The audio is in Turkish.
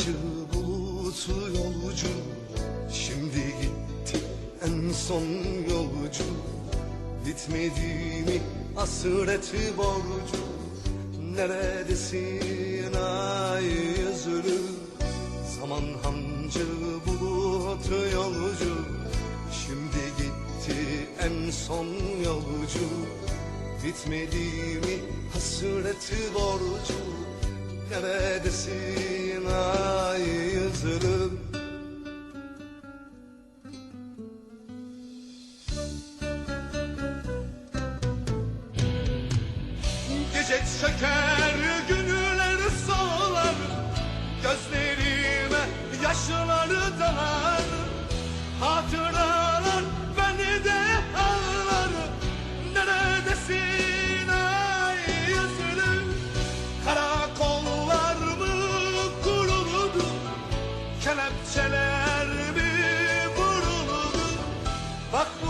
hancı bulutu yolcu. Şimdi gitti en son yolcu. Bitmedi mi hasreti borcu. Neredesin ay yüzlü Zaman hancı bulutu yolcu. Şimdi gitti en son yolcu. Bitmedi mi hasreti borcu. Neredesin Gece çeker günler solar Gözlerime yaşları dalar Hatıralar beni de ağlar. Neredesin ay yüzlüm Karakollar mı kuruldu? Kelepçeler mi vuruldu? Bak bugün